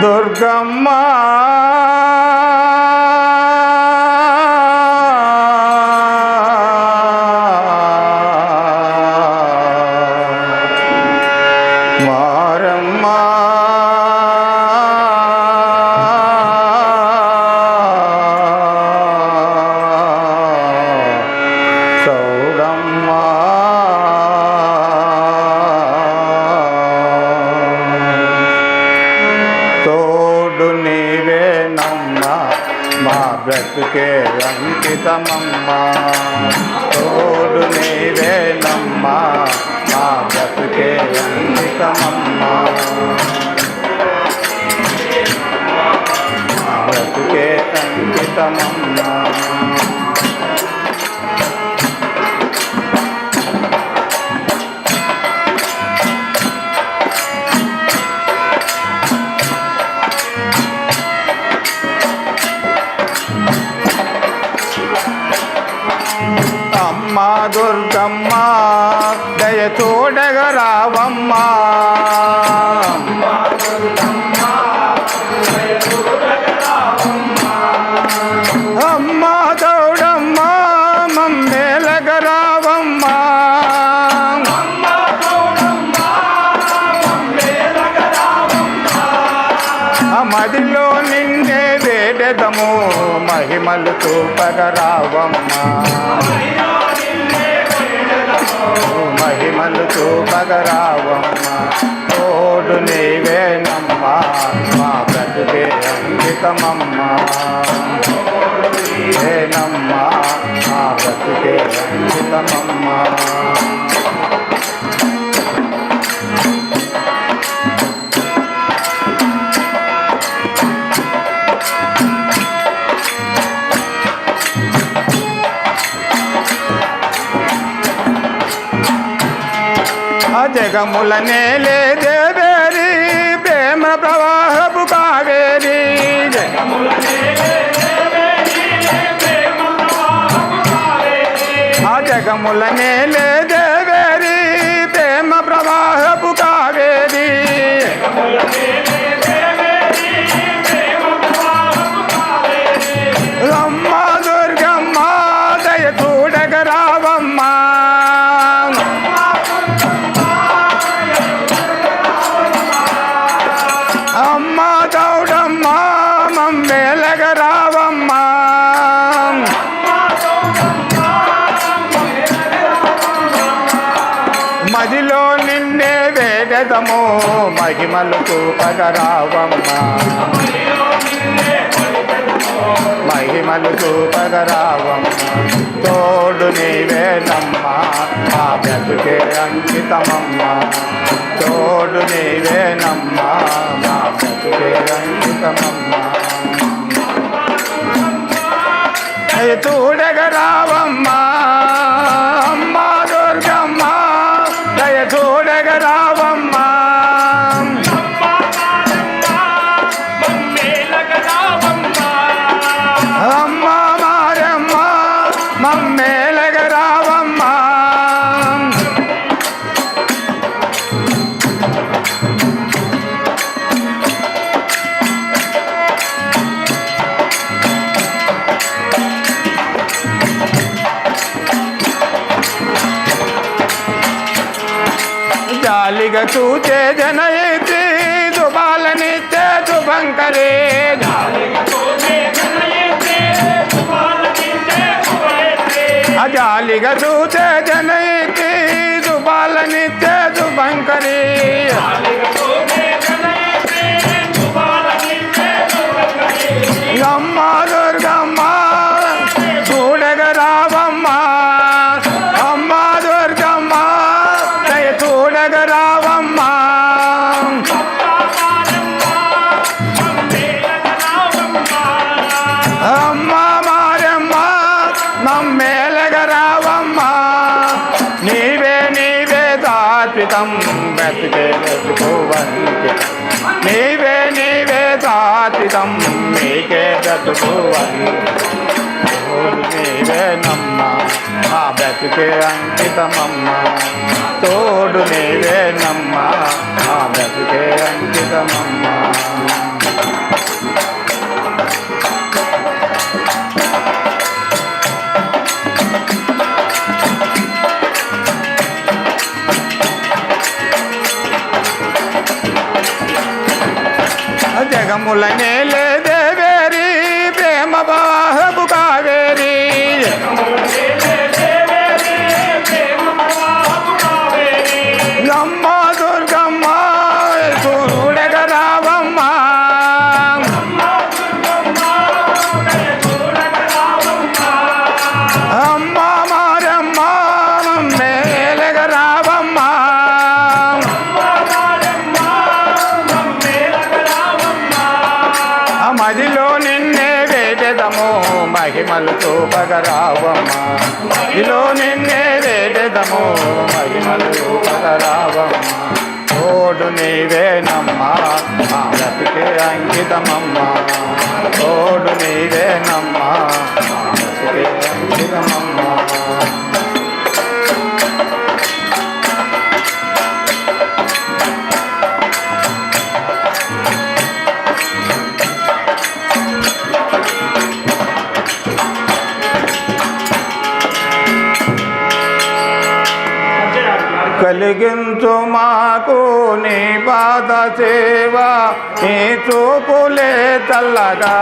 దుర్గమ్మ బ్రతుకే అంకితమమ్మ. తోడు నీవే నమ్మ. మా బ్రతుకే అంకితమమ్మ. మా బ్రతుకే అంకితమమ్మ. తోడమ్మ మమ్మేలగరావమ్మ మదిలో నిన్నే వేడెదము మహిమలు చూపగరావమ్మా. మహిమలు చూపగరావమ్మ తోడు నీవేనమ్మ మా బ్రతుకే అంకితమమ్మ. నీవేనమ్మ మా బ్రతుకే అంకితమమ్మ. ఆ జగముల నేలే దేవేరి ప్రేమ ప్రవాహపు కావేరి ఆ జగముల నేలే మహిమలు చూపగరావమ్మ మహిమలు చూపగరావమ్మ తోడు నీవేనమ్మ. ఆ బ్రతుకే అంకితమమ్మ. తోడు నీవేనమ్మ. మా బ్రతుకే అంకితమమ్మ. తోడగరావమ్మా. सूते जनयति दुबालनित्य शुभङ्करे अजालिगसूते जनयति బ్రతుకోవాలి తోడు నీవేనమ్మా మా బ్రతికే తోడు నీవేనమ్మా మా బ్రతికే అంకితమమ్మా. జగముల నేల మహిమలోపగ రావమ్మ. మహిలో నిన్నే వేడెదము మహిమలోపగ రావమ్మ. ఓడు నీవేనమ్మా మా బ్రతికే అంకితమమ్మా. ఓడు నీవేనమ్మా మా బ్రతికే అంకితమమ్మా. కలిగించు మాకు నీ పాద సేవ నీ చూపులే చల్లగా.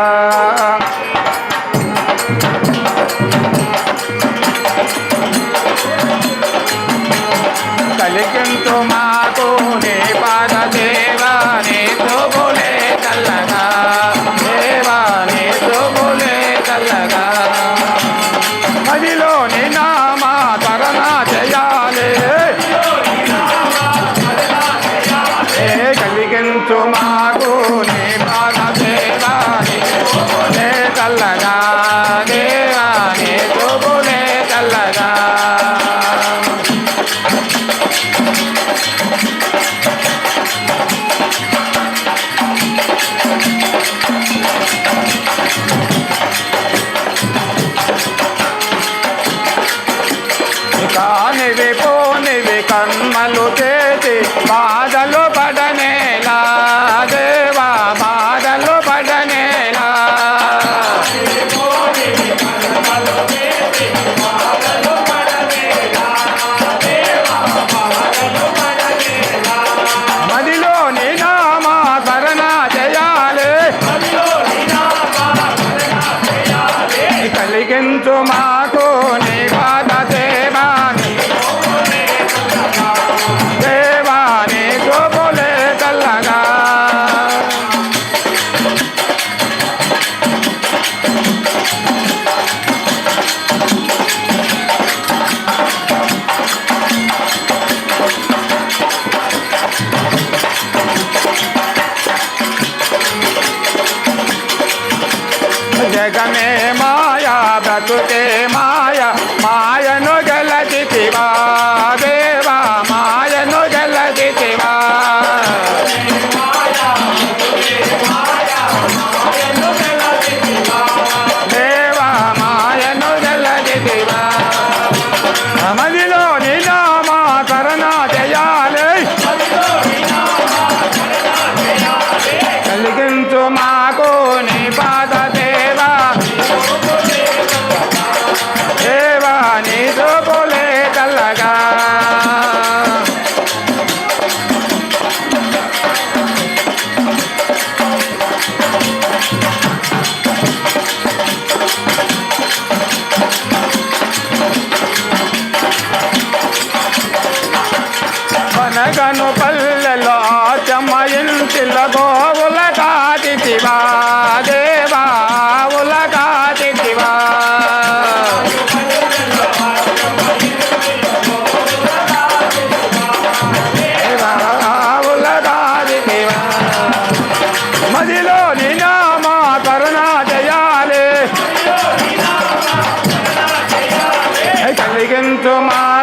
జగమే మాయా బతుకే మా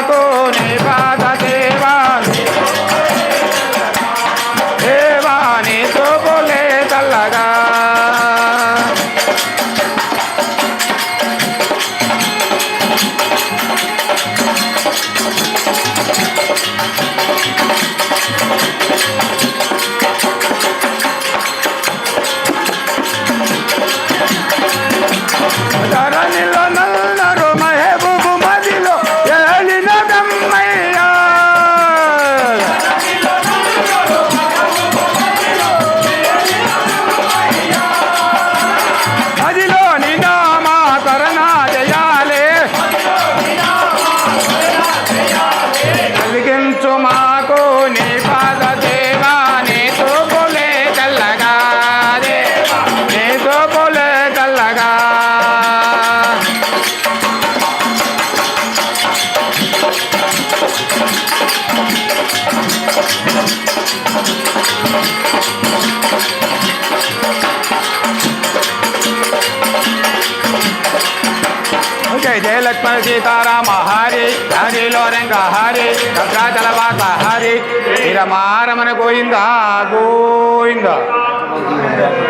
con el సీతారామ హరి హరిలో రంగ హరి భద్రాచల వాస హరి రమారమణ గోవింద గోవింద.